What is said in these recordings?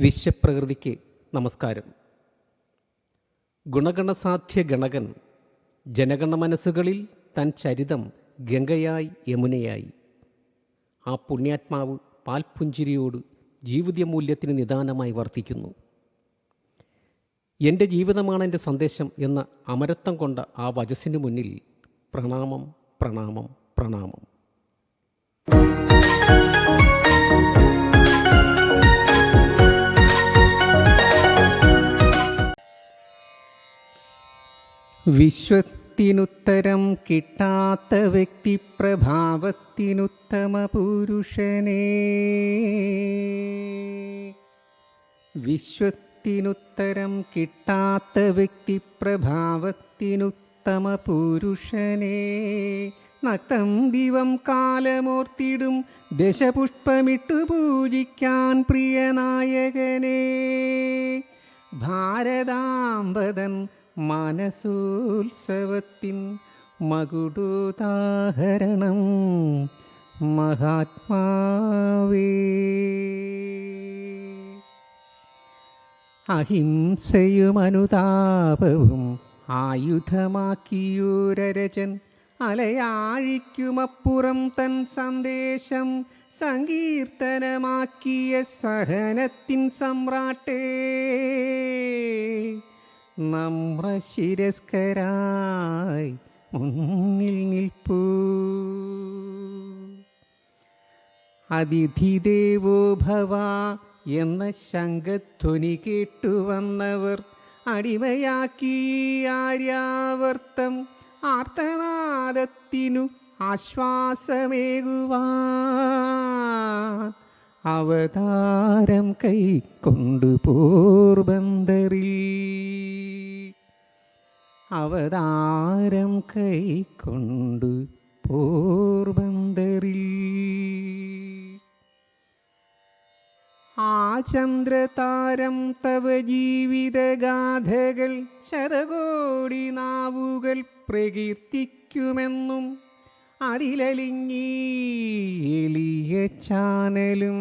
വിശ്വപ്രകൃതിക്ക് നമസ്കാരം. ഗുണഗണസാധ്യ ഗണകൻ ജനഗണ മനസ്സുകളിൽ തൻ ചരിതം ഗംഗയായി യമുനയായി. ആ പുണ്യാത്മാവ് പാൽപുഞ്ചിരിയോട് ജീവിതമൂല്യത്തിന് നിദാനമായി വർത്തിക്കുന്നു. എന്റെ ജീവിതമാണ് എന്റെ സന്ദേശം എന്ന അമരത്വം കൊണ്ട ആ വചസ്സിന് മുന്നിൽ പ്രണാമം പ്രണാമം പ്രണാമം. വിശ്വത്തിനുത്തരം കിട്ടാത്ത വ്യക്തി പ്രഭാവത്തിനുത്തമ പുരുഷനെ. വിശ്വത്തിനുത്തരം കിട്ടാത്ത വ്യക്തി പ്രഭാവത്തിനുത്തമ പുരുഷനെ. നക്തം ദിവം കാലമോർത്തിടും ദശപുഷ്പമിട്ടു പൂജിക്കാൻ പ്രിയനായകനെ. ഭാരതാംബതൻ മനസോത്സവത്തിൻ മകുടോദാഹരണം മഹാത്മാവേ. അഹിംസയും അനുതാപവും ആയുധമാക്കിയൂരരചൻ അലയാഴിക്കുമപ്പുറം തൻ സന്ദേശം സങ്കീർത്തനമാക്കിയ സഹനത്തിൻ സമ്രാട്ടേ. നമ്രശിരസ്കരായി മുന്നിൽ നിൽപ്പൂ. അതിഥിദേവോ ഭവ എന്ന ശംഖധ്വനി കേട്ടുവന്നവർ അടിമയാക്കി ആര്യാവർത്തം ആർത്തനാദത്തിനു ആശ്വാസമേകുവാൻ അവതാരം കൈക്കൊണ്ടു പോർബന്തറിൽ അവതാരം കൈക്കൊണ്ടു പോർബന്തറിൽ ആ ചന്ദ്രതാരം തവ ജീവിതഗാഥകൾ ശതകോടി നാവുകൾ പ്രകീർത്തിക്കുമെന്നും അതിലലിഞ്ഞി എളിയ ചാനലും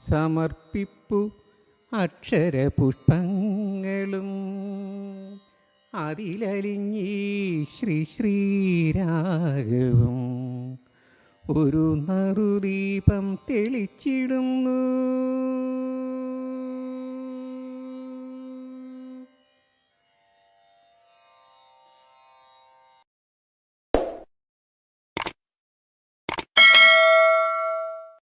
സമർപ്പിപ്പു അക്ഷരപുഷ്പങ്ങളും. അതിലലിഞ്ഞി ശ്രീ ശ്രീരാഘവം. ഒരു നറുദീപം തെളിച്ചിടുന്നു.